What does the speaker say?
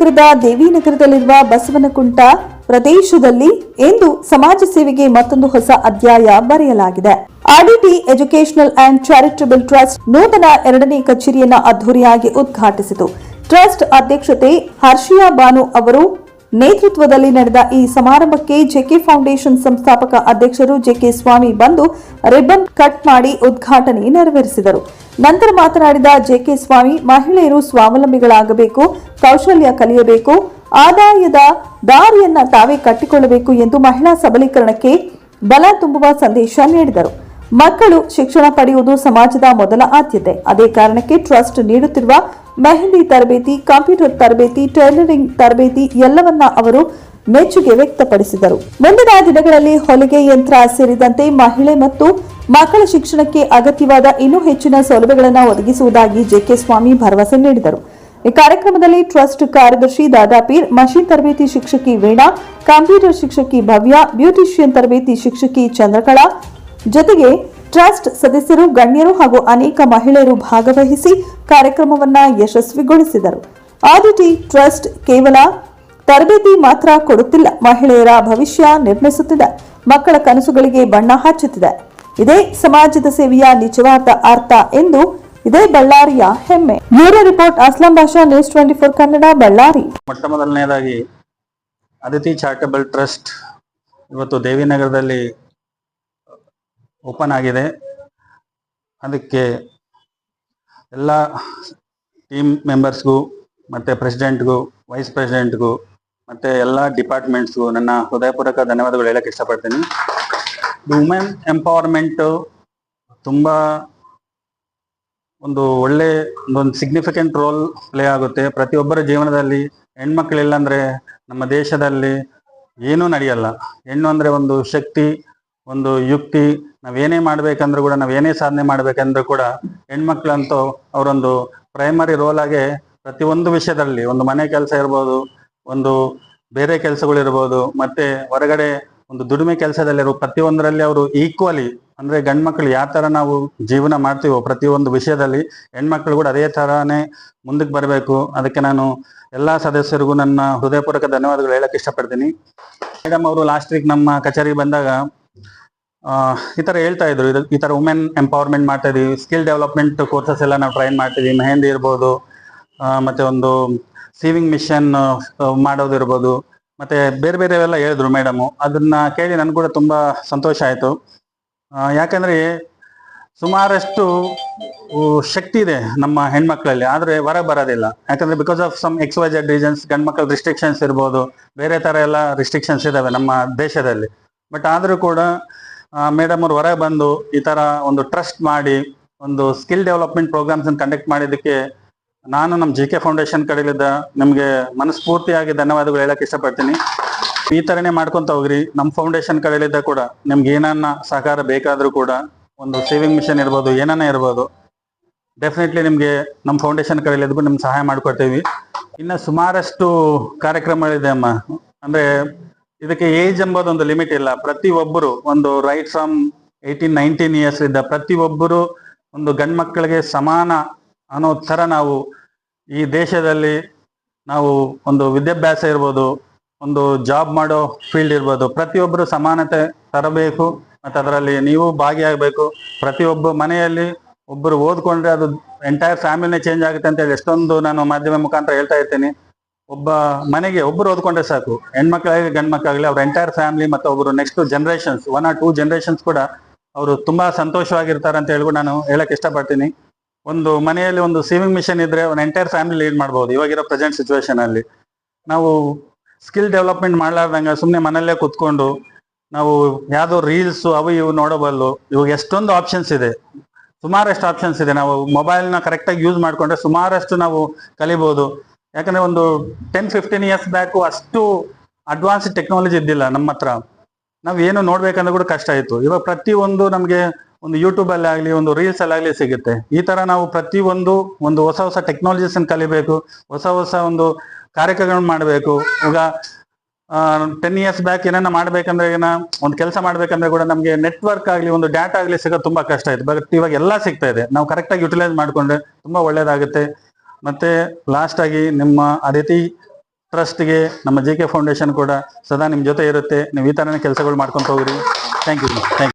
ನಗರದ ದೇವಿನಗರದಲ್ಲಿರುವ ಬಸವನಕುಂಟ ಪ್ರದೇಶದಲ್ಲಿ ಎಂದು ಸಮಾಜ ಸೇವೆಗೆ ಮತ್ತೊಂದು ಹೊಸ ಅಧ್ಯಾಯ ಬರೆಯಲಾಗಿದೆ. RDT educational and charitable trust ನೂತನ ಎರಡನೇ ಕಚೇರಿಯನ್ನು ಅದ್ದೂರಿಯಾಗಿ ಉದ್ಘಾಟಿಸಿತು. ಟ್ರಸ್ಟ್ ಅಧ್ಯಕ್ಷತೆ ಹರ್ಷಿಯಾ ಬಾನು ಅವರು ನೇತೃತ್ವದಲ್ಲಿ ನಡೆದ ಈ ಸಮಾರಂಭಕ್ಕೆ ಜೆಕೆ ಫೌಂಡೇಶನ್ ಸಂಸ್ಥಾಪಕ ಅಧ್ಯಕ್ಷರು ಜೆಕೆ ಸ್ವಾಮಿ ಬಂದು ರಿಬ್ಬನ್ ಕಟ್ ಮಾಡಿ ಉದ್ಘಾಟನೆ ನೆರವೇರಿಸಿದರು. ನಂತರ ಮಾತನಾಡಿದ ಜೆಕೆ ಸ್ವಾಮಿ, ಮಹಿಳೆಯರು ಸ್ವಾವಲಂಬಿಗಳಾಗಬೇಕು, ಕೌಶಲ್ಯ ಕಲಿಯಬೇಕು, ಆದಾಯದ ದಾರಿಯನ್ನ ತಾವೇ ಕಟ್ಟಿಕೊಳ್ಳಬೇಕು ಎಂದು ಮಹಿಳಾ ಸಬಲೀಕರಣಕ್ಕೆ ಬಲ ತುಂಬುವ ಸಂದೇಶ ನೀಡಿದರು. ಮಕ್ಕಳು ಶಿಕ್ಷಣ ಪಡೆಯುವುದು ಸಮಾಜದ ಮೊದಲ ಆದ್ಯತೆ. ಅದೇ ಕಾರಣಕ್ಕೆ ಟ್ರಸ್ಟ್ ನೀಡುತ್ತಿರುವ ಮೆಹಂದಿ ತರಬೇತಿ, ಕಂಪ್ಯೂಟರ್ ತರಬೇತಿ, ಟೈಲರಿಂಗ್ ತರಬೇತಿ ಎಲ್ಲವನ್ನ ಅವರು ಮೆಚ್ಚುಗೆ ವ್ಯಕ್ತಪಡಿಸಿದರು. ಮುಂದಿನ ದಿನಗಳಲ್ಲಿ ಹೊಲಿಗೆ ಯಂತ್ರ ಸೇರಿದಂತೆ ಮಹಿಳೆ ಮತ್ತು ಮಕ್ಕಳ ಶಿಕ್ಷಣಕ್ಕೆ ಅಗತ್ಯವಾದ ಇನ್ನೂ ಹೆಚ್ಚಿನ ಸೌಲಭ್ಯಗಳನ್ನು ಒದಗಿಸುವುದಾಗಿ ಜೆಕೆ ಸ್ವಾಮಿ ಭರವಸೆ ನೀಡಿದರು. ಈ ಕಾರ್ಯಕ್ರಮದಲ್ಲಿ ಟ್ರಸ್ಟ್ ಕಾರ್ಯದರ್ಶಿ ದಾದಾಪೀರ್ ಮಷೀನ್ ತರಬೇತಿ ಶಿಕ್ಷಕಿ ವೀಣಾ, ಕಂಪ್ಯೂಟರ್ ಶಿಕ್ಷಕಿ ಭವ್ಯ, ಬ್ಯೂಟಿಷಿಯನ್ ತರಬೇತಿ ಶಿಕ್ಷಕಿ ಚಂದ್ರಕಲಾ ಜೊತೆಗೆ ಟ್ರಸ್ಟ್ ಸದಸ್ಯರು, ಗಣ್ಯರು ಹಾಗೂ ಅನೇಕ ಮಹಿಳೆಯರು ಭಾಗವಹಿಸಿ ಕಾರ್ಯಕ್ರಮವನ್ನ ಯಶಸ್ವಿಗೊಳಿಸಿದರು. ಆದಿಟಿ ಟ್ರಸ್ಟ್ ಕೇವಲ ತರಬೇತಿ ಮಾತ್ರ ಕೊಡುತ್ತಿಲ್ಲ, ಮಹಿಳೆಯರ ಭವಿಷ್ಯ ನಿರ್ಮಿಸುತ್ತಿದೆ, ಮಕ್ಕಳ ಕನಸುಗಳಿಗೆ ಬಣ್ಣ ಹಚ್ಚುತ್ತಿದೆ. ಇದೇ ಸಮಾಜದ ಸೇವೆಯ ನಿಜವಾದ ಅರ್ಥ ಎಂದು ಇದೇ ಬಳ್ಳಾರಿಯ ಹೆಮ್ಮೆ. Bureau report, Aslam Basha news twenty four Kannada, Ballari. ಮೊಟ್ಟ ಮೊದಲನೇದಾಗಿ ಅದಿತಿ ಚಾರಿಟಬಲ್ ಟ್ರಸ್ಟ್ ಇವತ್ತು ದೇವಿನಗರದಲ್ಲಿ ಓಪನ್ ಆಗಿದೆ. ಅದಕ್ಕೆ ಎಲ್ಲ ಟೀಮ್ ಮೆಂಬರ್ಸ್ಗೂ, ಮತ್ತು ಪ್ರೆಸಿಡೆಂಟ್ಗೂ, ವೈಸ್ ಪ್ರೆಸಿಡೆಂಟ್ಗೂ, ಮತ್ತು ಎಲ್ಲ ಡಿಪಾರ್ಟ್ಮೆಂಟ್ಸ್ಗೂ ನನ್ನ ಹೃದಯಪೂರ್ವಕ ಧನ್ಯವಾದಗಳು ಹೇಳಕ್ಕೆ ಇಷ್ಟಪಡ್ತೀನಿ. ವುಮೆನ್ ಎಂಪವರ್ಮೆಂಟು ತುಂಬ ಒಂದು ಒಳ್ಳೆ ಒಂದು ಸಿಗ್ನಿಫಿಕೆಂಟ್ ರೋಲ್ ಪ್ಲೇ ಆಗುತ್ತೆ. ಪ್ರತಿಯೊಬ್ಬರ ಜೀವನದಲ್ಲಿ ಹೆಣ್ಮಕ್ಳಿಲ್ಲ ಅಂದರೆ ನಮ್ಮ ದೇಶದಲ್ಲಿ ಏನೂ ನಡೆಯಲ್ಲ. ಹೆಣ್ಣು ಅಂದರೆ ಒಂದು ಶಕ್ತಿ ಒಂದು ಯುಕ್ತಿ ನಾವೇನೇ ಮಾಡ್ಬೇಕಂದ್ರೂ ಕೂಡ ನಾವೇನೇ ಸಾಧನೆ ಮಾಡ್ಬೇಕಂದ್ರೂ ಕೂಡ ಹೆಣ್ಮಕ್ಳಂತೂ ಅವರೊಂದು ಪ್ರೈಮರಿ ರೋಲ್ ಆಗಿ ಪ್ರತಿಯೊಂದು ವಿಷಯದಲ್ಲಿ, ಒಂದು ಮನೆ ಕೆಲಸ ಇರ್ಬೋದು, ಒಂದು ಬೇರೆ ಕೆಲಸಗಳಿರ್ಬೋದು ಮತ್ತೆ ಹೊರಗಡೆ ಒಂದು ದುಡಿಮೆ ಕೆಲಸದಲ್ಲಿರೋ ಪ್ರತಿಯೊಂದರಲ್ಲಿ ಅವರು ಈಕ್ವಲಿ ಅಂದ್ರೆ ಗಂಡ್ಮಕ್ಳು ಯಾವ ತರ ನಾವು ಜೀವನ ಮಾಡ್ತೀವೋ ಪ್ರತಿಯೊಂದು ವಿಷಯದಲ್ಲಿ ಹೆಣ್ಮಕ್ಳು ಕೂಡ ಅದೇ ತರಾನೇ ಮುಂದಕ್ಕೆ ಬರಬೇಕು. ಅದಕ್ಕೆ ನಾನು ಎಲ್ಲಾ ಸದಸ್ಯರಿಗೂ ನನ್ನ ಹೃದಯಪೂರ್ವಕ ಧನ್ಯವಾದಗಳು ಹೇಳಕ್ ಇಷ್ಟಪಡ್ತೀನಿ. ಮೇಡಮ್, ಅವರು ಲಾಸ್ಟ್ ವೀಕ್ ನಮ್ಮ ಕಚೇರಿಗೆ ಬಂದಾಗ ಈ ತರ ಹೇಳ್ತಾ ಇದ್ರು. ಈ ತರ ವುಮೆನ್ ಎಂಪವರ್ಮೆಂಟ್ ಮಾಡ್ತಾ ಇದೀವಿ ಸ್ಕಿಲ್ ಡೆವಲಪ್ಮೆಂಟ್ ಕೋರ್ಸಸ್ ಎಲ್ಲ ನಾವು ಟ್ರೈನ್ ಮಾಡ್ತೀವಿ ಮೆಹಂದಿ ಇರ್ಬೋದು ಮತ್ತೆ ಒಂದು ಸೀವಿಂಗ್ ಮಿಷನ್ ಮಾಡೋದಿರ್ಬೋದು ಮತ್ತೆ ಬೇರೆ ಬೇರೆ ಎಲ್ಲ ಹೇಳಿದ್ರು ಮೇಡಮ್ ಅದನ್ನ ಕೇಳಿ ನನ್ಗೆ ಕೂಡ ತುಂಬಾ ಸಂತೋಷ ಆಯ್ತು. ಯಾಕಂದ್ರೆ ಸುಮಾರಷ್ಟು ಶಕ್ತಿ ಇದೆ ನಮ್ಮ ಹೆಣ್ಮಕ್ಳಲ್ಲಿ. ಆದ್ರೆ ಹೊರ ಬರೋದಿಲ್ಲ. ಯಾಕಂದ್ರೆ because of some X Y Z reasons ಗಂಡ್ ಮಕ್ಕಳ ರಿಸ್ಟ್ರಿಕ್ಷನ್ಸ್ ಇರ್ಬೋದು. ಬೇರೆ ತರ ಎಲ್ಲ ರಿಸ್ಟ್ರಿಕ್ಷನ್ಸ್ ಇದಾವೆ ನಮ್ಮ ದೇಶದಲ್ಲಿ. ಬಟ್ ಆದ್ರೂ ಕೂಡ ಮೇಡಮ್ ಅವ್ರು ಹೊರಗೆ ಬಂದು ಈ ತರ ಒಂದು ಟ್ರಸ್ಟ್ ಮಾಡಿ, ಒಂದು ಸ್ಕಿಲ್ ಡೆವಲಪ್ಮೆಂಟ್ ಪ್ರೋಗ್ರಾಮ್ಸ್ ಕಂಡಕ್ಟ್ ಮಾಡಿದ್ದಕ್ಕೆ ನಾನು ನಮ್ಮ ಜಿ ಕೆ ಫೌಂಡೇಶನ್ ಕಡೆಲಿದ್ದ ನಿಮಗೆ ಮನಸ್ಫೂರ್ತಿಯಾಗಿ ಧನ್ಯವಾದಗಳು ಹೇಳಕ್ ಇಷ್ಟಪಡ್ತೀನಿ. ಈ ತರನೇ ಮಾಡ್ಕೊಂತ ಹೋಗ್ರಿ. ನಮ್ಮ ಫೌಂಡೇಶನ್ ಕಡೆಲಿದ್ದ ಕೂಡ ನಿಮ್ಗೆ ಏನನ್ನ ಸಹಕಾರ ಬೇಕಾದ್ರೂ ಕೂಡ ಒಂದು ಸೇವಿಂಗ್ ಮಿಷನ್ ಇರ್ಬೋದು ಏನನ್ನ ಇರ್ಬೋದು ಡೆಫಿನೆಟ್ಲಿ ನಿಮಗೆ ನಮ್ಮ ಫೌಂಡೇಶನ್ ಕಡೆಲಿದ್ದು ನಿಮ್ಗೆ ಸಹಾಯ ಮಾಡ್ಕೊಡ್ತೀವಿ. ಇನ್ನು ಸುಮಾರಷ್ಟು ಕಾರ್ಯಕ್ರಮಗಳಿದೆ ಅಮ್ಮ. ಅಂದ್ರೆ ಇದಕ್ಕೆ ಏಜ್ ಎಂಬುದೊಂದು ಲಿಮಿಟ್ ಇಲ್ಲ. ಪ್ರತಿ ಒಬ್ಬರು ಒಂದು right from eighteen nineteen years ಇದ್ದ ಪ್ರತಿ ಒಬ್ಬರು ಒಂದು ಗಂಡು ಮಕ್ಕಳಿಗೆ ಸಮಾನ ಅನ್ನೋ ಥರ ನಾವು ಈ ದೇಶದಲ್ಲಿ ನಾವು ಒಂದು ವಿದ್ಯಾಭ್ಯಾಸ ಇರ್ಬೋದು, ಒಂದು ಜಾಬ್ ಮಾಡೋ ಫೀಲ್ಡ್ ಇರ್ಬೋದು, ಪ್ರತಿಯೊಬ್ಬರು ಸಮಾನತೆ ತರಬೇಕು. ಮತ್ತು ಅದರಲ್ಲಿ ನೀವು ಭಾಗಿಯಾಗಬೇಕು. ಪ್ರತಿಯೊಬ್ಬ ಮನೆಯಲ್ಲಿ ಒಬ್ಬರು ಓದ್ಕೊಂಡ್ರೆ ಅದು ಎಂಟೈರ್ ಫ್ಯಾಮಿಲಿನೇ ಚೇಂಜ್ ಆಗುತ್ತೆ ಅಂತ ಹೇಳಿ ಎಷ್ಟೊಂದು ನಾನು ಮಾಧ್ಯಮ ಮುಖಾಂತರ ಹೇಳ್ತಾ ಇರ್ತೀನಿ. ಒಬ್ಬ ಮನೆಗೆ ಒಬ್ಬರು ಓದ್ಕೊಂಡ್ರೆ ಸಾಕು. ಹೆಣ್ಮಕ್ಳಾಗಲಿ ಗಂಡ್ ಮಕ್ಕಳಾಗಲಿ ಅವ್ರ ಎಂಟೈರ್ ಫ್ಯಾಮಿಲಿ ಮತ್ತೆ ಒಬ್ಬರು next generations one or two generations ಕೂಡ ಅವರು ತುಂಬಾ ಸಂತೋಷವಾಗಿರ್ತಾರೆ ಅಂತ ಹೇಳ್ಬಿಟ್ಟು ನಾನು ಹೇಳಕ್ ಇಷ್ಟಪಡ್ತೀನಿ. ಒಂದು ಮನೆಯಲ್ಲಿ ಒಂದು ಸೇವಿಂಗ್ ಮಿಷನ್ ಇದ್ರೆ ಒಂದು ಎಂಟೈರ್ ಫ್ಯಾಮಿಲಿ ಲೀಡ್ ಮಾಡ್ಬೋದು. ಇವಾಗಿರೋ ಪ್ರೆಸೆಂಟ್ ಸಿಚುವೇಶನ್ ಅಲ್ಲಿ. ನಾವು ಸ್ಕಿಲ್ ಡೆವಲಪ್ಮೆಂಟ್ ಮಾಡ್ಲಾರ್ದಂಗೆ ಸುಮ್ಮನೆ ಮನೆಯಲ್ಲೇ ಕುತ್ಕೊಂಡು ನಾವು ಯಾವುದೋ ರೀಲ್ಸ್ ಅವು ಇವು ನೋಡಬಲ್ಲು. ಇವಾಗ ಎಷ್ಟೊಂದು ಆಪ್ಷನ್ಸ್ ಇದೆ. ಸುಮಾರಷ್ಟು ಆಪ್ಷನ್ಸ್ ಇದೆ. ನಾವು ಮೊಬೈಲ್ನ ಕರೆಕ್ಟಾಗಿ ಯೂಸ್ ಮಾಡಿಕೊಂಡ್ರೆ ಸುಮಾರಷ್ಟು ನಾವು ಕಲಿಬಹುದು ಯಾಕಂದ್ರೆ ಒಂದು ಟೆನ್ ಫಿಫ್ಟೀನ್ ಇಯರ್ಸ್ ಬ್ಯಾಕು ಅಷ್ಟು ಅಡ್ವಾನ್ಸ್ ಟೆಕ್ನಾಲಜಿ ಇದ್ದಿಲ್ಲ ನಮ್ಮ ಹತ್ರ. ನಾವು ಏನು ನೋಡ್ಬೇಕಂದ್ರೆ ಕೂಡ ಕಷ್ಟ ಇತ್ತು ಇವಾಗ ಪ್ರತಿಯೊಂದು ನಮಗೆ ಒಂದು ಯೂಟ್ಯೂಬ್ ಅಲ್ಲಿ ಆಗಲಿ, ಒಂದು ರೀಲ್ಸ್ ಅಲ್ಲಿ ಆಗಲಿ ಸಿಗುತ್ತೆ. ಈ ತರ ನಾವು ಪ್ರತಿ ಒಂದು ಒಂದು ಹೊಸ ಹೊಸ ಟೆಕ್ನಾಲಜೀಸ್ ಕಲಿಬೇಕು, ಹೊಸ ಹೊಸ ಒಂದು ಕಾರ್ಯಕ್ರಮಗಳನ್ನ ಮಾಡಬೇಕು. ಈಗ ಟೆನ್ ಇಯರ್ಸ್ ಬ್ಯಾಕ್ ಏನನ್ನ ಮಾಡ್ಬೇಕಂದ್ರೆ ಏನ, ಒಂದು ಕೆಲಸ ಮಾಡ್ಬೇಕಂದ್ರೆ ಕೂಡ ನಮಗೆ ನೆಟ್ವರ್ಕ್ ಆಗಲಿ, ಒಂದು ಡಾಟಾ ಆಗಲಿ ಸಿಗೋದು ತುಂಬಾ ಕಷ್ಟ ಆಯ್ತು. ಬಟ್ ಇವಾಗ ಎಲ್ಲ ಸಿಗ್ತಾ ಇದೆ. ನಾವು ಕರೆಕ್ಟಾಗಿ ಯುಟಿಲೈಸ್ ಮಾಡ್ಕೊಂಡ್ರೆ ತುಂಬಾ ಒಳ್ಳೇದಾಗುತ್ತೆ. ಮತ್ತೆ ಲಾಸ್ಟ್ ಆಗಿ ನಿಮ್ಮ ಅದಿತಿ ಟ್ರಸ್ಟ್ಗೆ ನಮ್ಮ ಜೆ ಕೆ ಫೌಂಡೇಶನ್ ಕೂಡ ಸದಾ ನಿಮ್ಮ ಜೊತೆ ಇರುತ್ತೆ. ನೀವು ಈ ಥರನೇ ಕೆಲಸಗಳು ಮಾಡ್ಕೊಂತ ಹೋಗ್ರಿ. Thank you thank you